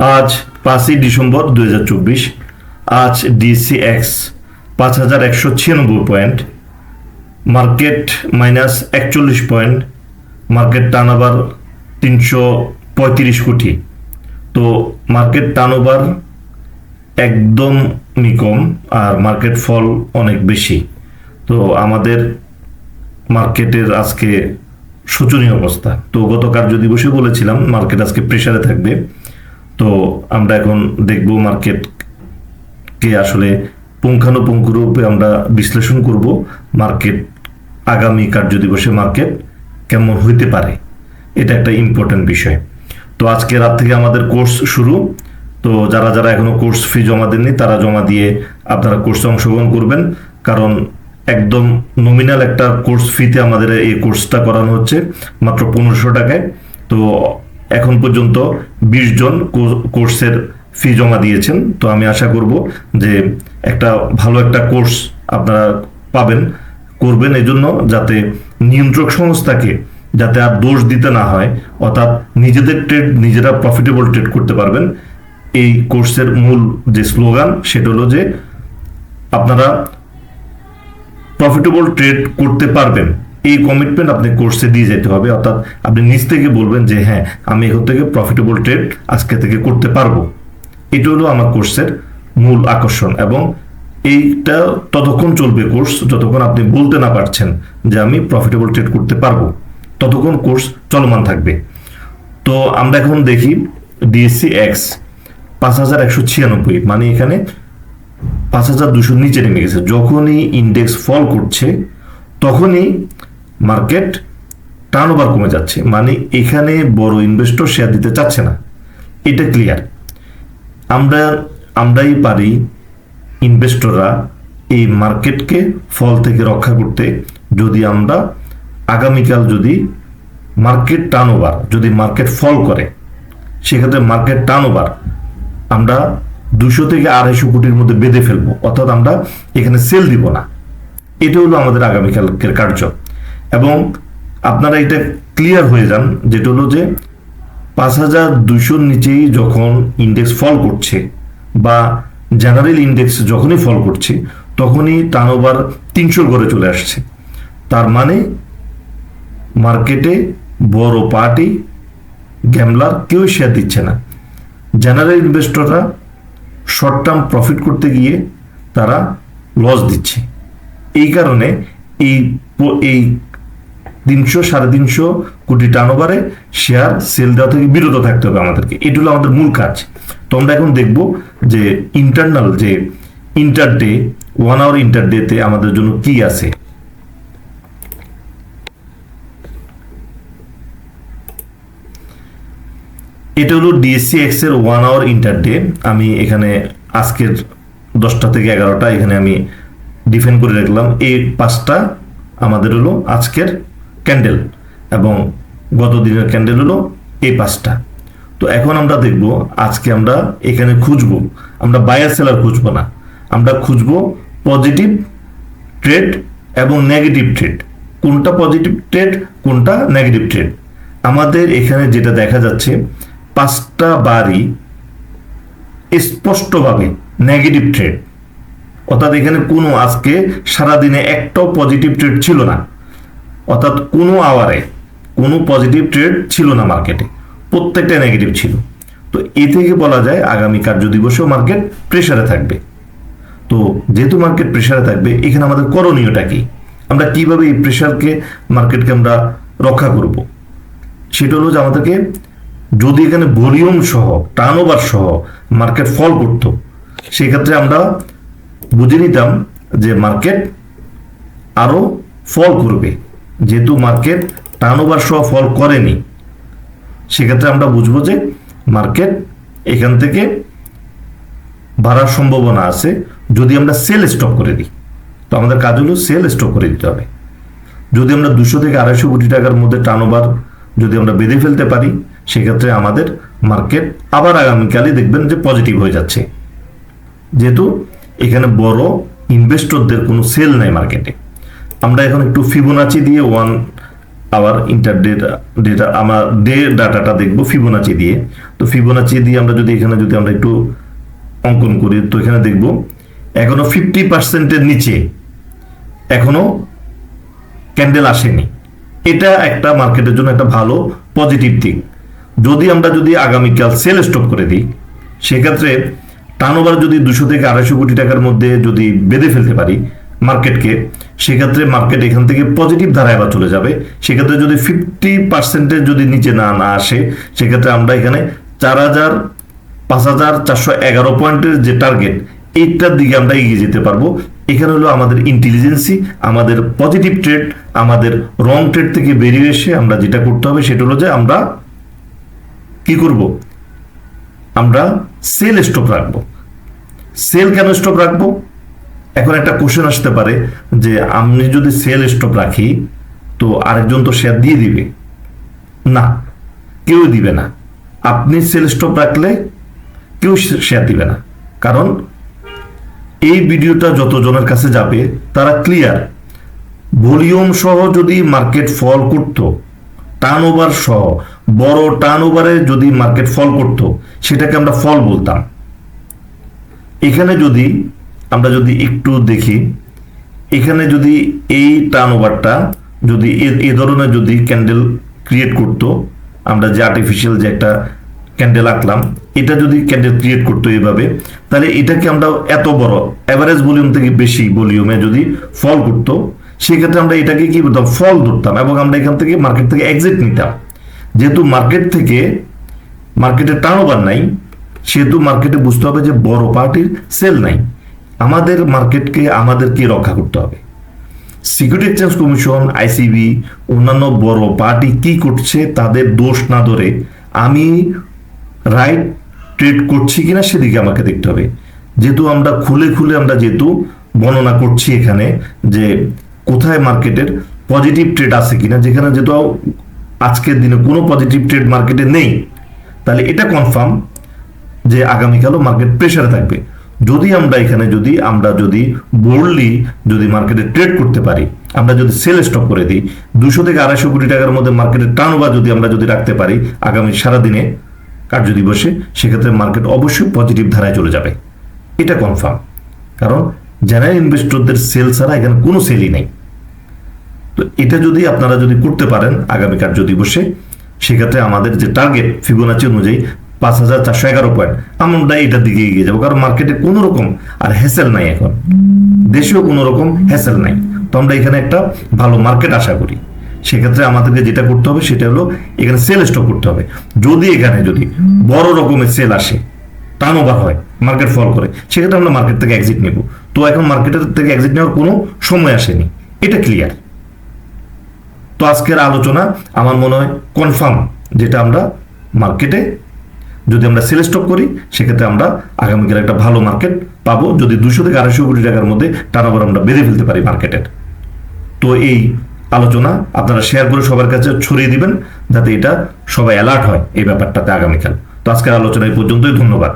আজ পাঁচই ডিসেম্বর দুই হাজার চব্বিশ, আজ ডিসি এক্স পাঁচ হাজার একশো ছিয়ানব্বই পয়েন্ট, মার্কেট মাইনাস একচল্লিশ পয়েন্ট, মার্কেট টার্নওভার তিনশো পঁয়ত্রিশ কোটি। তো মার্কেট টার্নওভার একদমই কম আর মার্কেট ফল অনেক বেশি। তো আমাদের মার্কেটের আজকে শোচনীয় অবস্থা। তো গত কার্য দিবসে বলেছিলাম, মার্কেট আজকে প্রেসারে থাকবে। তো আমরা এখন দেখব মার্কেটকে আসলে পুঙ্খানুপুঙ্খ রূপে আমরা বিশ্লেষণ করব মার্কেট আগামী কার্য দিবসে মার্কেট কেমন হইতে পারে। এটা একটা ইম্পর্টেন্ট বিষয়। তো আজকে রাত থেকে আমাদের কোর্স শুরু। তো যারা যারা এখনও কোর্স ফি জমা দেননি, তারা জমা দিয়ে আপনারা কোর্সে অংশগ্রহণ করবেন। কারণ একদম নমিনাল একটা কোর্স ফিতে আমাদের এই কোর্সটা করানো হচ্ছে, মাত্র পনেরোশো টাকায়। তো এখন পর্যন্ত বিশ জন কোর্সের ফি জমা দিয়েছেন। তো আমি আশা করব যে একটা ভালো একটা কোর্স আপনারা পাবেন, করবেন এজন্য যাতে নিয়ন্ত্রক সংস্থাকে যাতে আর দোষ দিতে না হয়, অর্থাৎ নিজেদের ট্রেড নিজেরা প্রফিটেবল ট্রেড করতে পারবেন। এই কোর্সের মূল যে স্লোগান সেটা হলো যে আপনারা প্রফিটেবল ট্রেড করতে পারবেন। এই কমিটমেন্ট আপনি কোর্সে দিয়ে যেতে হবে, অর্থাৎ আপনি নিজ থেকে বলবেন যে হ্যাঁ আমি এখন থেকে প্রফিটেবল ট্রেড আজকে থেকে করতে পারব। এটা হলো আমার কোর্সের মূল আকর্ষণ এবং এইটা ততক্ষণ চলবে কোর্স যতক্ষণ আপনি বলতে না পারছেন যে, আমি প্রফিটেবল ট্রেড করতে পারব। ততক্ষণ কোর্স চলমান থাকবে। তো আমরা এখন দেখি ডিএসসি এক্স পাঁচ হাজার একশো ছিয়ানব্বই মানে এখানে পাঁচ হাজার দুশোর নিচে নেমে গেছে। যখনই ইন্ডেক্স ফল করছে, তখনই মার্কেট টার্ন ওভার কমে যাচ্ছে। মানে এখানে বড় ইনভেস্টর শেয়ার দিতে চাচ্ছে না। এটা ক্লিয়ার আমরা, আমরাই পারি ইনভেস্টররা এই মার্কেটকে ফল থেকে রক্ষা করতে। যদি আমরা আগামীকাল যদি মার্কেট টার্ন ওভার যদি মার্কেট ফল করে, সেক্ষেত্রে মার্কেট টার্ন ওভার আমরা দুশো থেকে আড়াইশো কোটির মধ্যে বেঁধে ফেলব। অর্থাৎ আমরা এখানে সেল দিব না। এটা হলো আমাদের আগামীকালকের কার্য। এবং আপনারা এটা ক্লিয়ার হয়ে যান, যেটা হলো যে পাঁচ হাজার দুশোর নিচেই যখন ইন্ডেক্স ফল করছে বা জেনারেল ইন্ডেক্স যখনই ফল করছে, তখনই টার্নওভার তিনশোর ঘরে চলে আসছে। তার মানে মার্কেটে বড় পার্টি গ্যামলার কেউ শেয়ার দিচ্ছে না। জেনারেল ইনভেস্টররা শর্ট টার্ম প্রফিট করতে গিয়ে তারা লস দিচ্ছে। এই কারণে এই এই তিনশো, সাড়ে তিনশো কোটি টার্নওভারে শেয়ার সেল দেওয়া থেকে বিরত থাকতে হবে আমাদেরকে। এটা হলো আমাদের মূল কাজ। তো আমরা এখন দেখব যে ইন্টারনাল যে inter day one hour inter ডেতে আমাদের জন্য কি আছে। এটা হলো ডিএসসি এক্সের ওয়ান আওয়ার ইন্টার ডে আমি এখানে আজকের দশটা থেকে এগারোটা এখানে আমি ডিফেন্ড করে রাখলাম। এই পাঁচটা আমাদের হলো আজকের ক্যান্ডেল এবং গত দিনের ক্যান্ডেল হলো এই পাঁচটা। তো এখন আমরা দেখব, আজকে আমরা এখানে খুঁজবো, আমরা বায়ার সেলার খুঁজবো না, আমরা খুঁজবো পজিটিভ ট্রেড এবং নেগেটিভ ট্রেড কোনটা পজিটিভ ট্রেড কোনটা নেগেটিভ ট্রেড আমাদের এখানে যেটা দেখা যাচ্ছে, পাঁচটা বারই স্পষ্টভাবে নেগেটিভ ট্রেড অর্থাৎ এখানে কোনো আজকে সারাদিনে একটাও পজিটিভ ট্রেড ছিল না। অর্থাৎ কোনো আওয়ারে কোনো পজিটিভ ট্রেড ছিল না মার্কেটে প্রত্যেকটা নেগেটিভ ছিল। তো এ থেকে বলা যায় আগামী কার্য দিবসেও মার্কেট প্রেশারে থাকবে। তো যেহেতু মার্কেট প্রেশারে থাকবে, এখানে আমাদের করণীয়টা কি? আমরা কীভাবে এই প্রেশারকে মার্কেটকে আমরা রক্ষা করব? সেটা হলো যে আমাদেরকে যদি এখানে ভলিউম সহ টার্ন ওভার সহ মার্কেট ফল করত, সেক্ষেত্রে আমরা বুঝে নিতাম যে মার্কেট আরও ফল করবে। যেহেতু মার্কেট টার্ন ওভার সহ ফল করেনি, সেক্ষেত্রে আমরা বুঝব যে মার্কেট এখান থেকে বাড়ার সম্ভাবনা আছে যদি আমরা সেল স্টপ করে দিই। তো আমাদের কাজ হলো সেল স্টপ করে দিতে হবে। যদি আমরা দুশো থেকে আড়াইশো কোটি টাকার মধ্যে টার্নওভার যদি আমরা বেঁধে ফেলতে পারি, সেক্ষেত্রে আমাদের মার্কেট আবার আগামীকালই দেখবেন যে পজিটিভ হয়ে যাচ্ছে। যেহেতু এখানে বড় ইনভেস্টরদের কোনো সেল নাই মার্কেটে আমরা এখন একটু ফিবোনাচি দিয়ে ওয়ান আবার ইন্টার ডেটা ডেটা আমার ডে ডাটাটা দেখব ফিবোনাচি দিয়ে। তো ফিবোনাচি দিয়ে আমরা যদি এখানে যদি আমরা একটু অঙ্কন করি, তো এখানে দেখব এখনও ফিফটি পার্সেন্টের নিচে এখনও ক্যান্ডেল আসেনি। এটা একটা মার্কেটের জন্য একটা ভালো পজিটিভ দিক। যদি আমরা যদি আগামীকাল সেল স্টপ করে দিই, সেক্ষেত্রে টার্নওভার যদি দুশো থেকে আড়াইশো কোটি টাকার মধ্যে যদি বেঁধে ফেলতে পারি মার্কেটকে সেক্ষেত্রে মার্কেট এখান থেকে পজিটিভ ধারায় আবার চলে যাবে। সেক্ষেত্রে যদি ফিফটি পার্সেন্টের যদি নিচে না না আসে, সেক্ষেত্রে আমরা এখানে চার হাজার, পাঁচ হাজার চারশো এগারো পয়েন্টের যে টার্গেট এইটার দিকে আমরা এগিয়ে যেতে পারব। এখানে হলো আমাদের ইন্টেলিজেন্সি আমাদের পজিটিভ ট্রেড আমাদের রং ট্রেড থেকে বেরিয়ে এসে আমরা যেটা করতে হবে সেটা হলো যে আমরা কি করব? আমরা সেল স্টপ রাখব। সেল কেন স্টপ রাখব? এখন একটা কোশ্চেন আসতে পারে যে আমি যদি সেল স্টপ রাখি, তো আরেকজন তো শেয়ার দিয়ে দিবে। না, কেউ দিবে না। আপনি সেল স্টপ রাখলে কেউ শেয়ার দিবে না। কারণ এই ভিডিওটা যতজনের কাছে যাবে, তারা ক্লিয়ার ভলিউম সহ যদি মার্কেট ফল করত টার্ন ওভার সহ, বড় টার্ন ওভারে যদি মার্কেট ফল করত, সেটাকে আমরা ফল বলতাম। এখানে যদি আমরা যদি একটু দেখি, এখানে যদি এই টার্ন ওভারটা যদি এ- ধরনের যদি ক্যান্ডেল ক্রিয়েট করতো, আমরা যে আর্টিফিশিয়াল যে একটা ক্যান্ডেল আঁকলাম, এটা যদি ক্যান্ডেল ক্রিয়েট করতো এইভাবে তাহলে এটাকে আমরা এত বড় অ্যাভারেজ ভলিউম থেকে বেশি ভলিউমে যদি ফল করতো, সেক্ষেত্রে আমরা এটাকে কি বলতাম ফল ধরতাম এবং আমরা এখান থেকে মার্কেট থেকে এক্সিট নিতাম। যেহেতু মার্কেট থেকে মার্কেটে টার্ন ওভার নাই, সেহেতু মার্কেটে বুঝতে হবে যে বড় পার্টির সেল নাই। আমাদের মার্কেটকে আমাদেরকে রক্ষা করতে হবে। সিকিউরিটি এক্সচেঞ্জ কমিশন আইসিবি অন্যান্য বড় পার্টি কি করছে তাদের দোষ না ধরে আমি রাইট ট্রেড করছি কিনা সেদিকে আমাকে দেখতে হবে। যেহেতু আমরা খুলে খুলে আমরা যেহেতু বর্ণনা করছি এখানে যে কোথায় মার্কেটের পজিটিভ ট্রেড আছে কিনা, যেখানে যেহেতু আজকের দিনে কোনো পজিটিভ ট্রেড মার্কেটে নেই, তাহলে এটা কনফার্ম যে আগামীকালও মার্কেট প্রেশারে থাকবে। যদি আমরা এখানে যদি, আমরা যদি বোল্ডলি যদি মার্কেটে ট্রেড করতে পারি, আমরা যদি সেল স্টক করে দিই দুশো থেকে আড়াইশো কোটি টাকার মধ্যে মার্কেটের টার্নওভার যদি আমরা যদি রাখতে পারি, আগামী সারাদিনে কার্য দিবসে সেক্ষেত্রে মার্কেট অবশ্যই পজিটিভ ধারায় চলে যাবে। এটা কনফার্ম কারণ জেনারেল ইনভেস্টরদের সেল ছাড়া এখানে কোনো সেলই নেই। তো এটা যদি আপনারা যদি করতে পারেন আগামী কার্য দিবসে সেক্ষেত্রে আমাদের যে টার্গেট ফিবোনাচি অনুযায়ী পাঁচ হাজার চারশো এগারো পয়েন্ট আমরা এটার দিকে এগিয়ে যাব, কারণ মার্কেটে কোনো রকম আর হ্যাসেল নাই এখন। দেশেও কোনো রকম হ্যাসেল নাই। তো আমরা এখানে একটা ভালো মার্কেট আশা করি। সেক্ষেত্রে আমাদেরকে যেটা করতে হবে সেটা হলো এখানে সেল স্টক করতে হবে। যদি এখানে যদি বড় রকমের সেল আসে টার্ন ওভার হয় মার্কেট ফল করে, সেক্ষেত্রে আমরা মার্কেট থেকে এক্সিট নেব। তো এখন মার্কেটের থেকে এক্সিট নেওয়ার কোনো সময় আসেনি। এটা ক্লিয়ার তো আজকের আলোচনা, আমার মনে হয় কনফার্ম যেটা আমরা মার্কেটে যদি আমরা সেল স্টক করি, সেক্ষেত্রে আমরা আগামীকাল একটা ভালো মার্কেট পাবো। যদি দুশো থেকে আড়াইশো কোটি টাকার মধ্যে টার্নওভার আমরা বেঁধে ফেলতে পারি মার্কেটের তো এই আলোচনা আপনারা শেয়ার করে সবার কাছে ছড়িয়ে দিবেন, যাতে এটা সবাই অ্যালার্ট হয় এই ব্যাপারটাতে আগামীকাল। তো আজকের আলোচনা এই পর্যন্তই, ধন্যবাদ।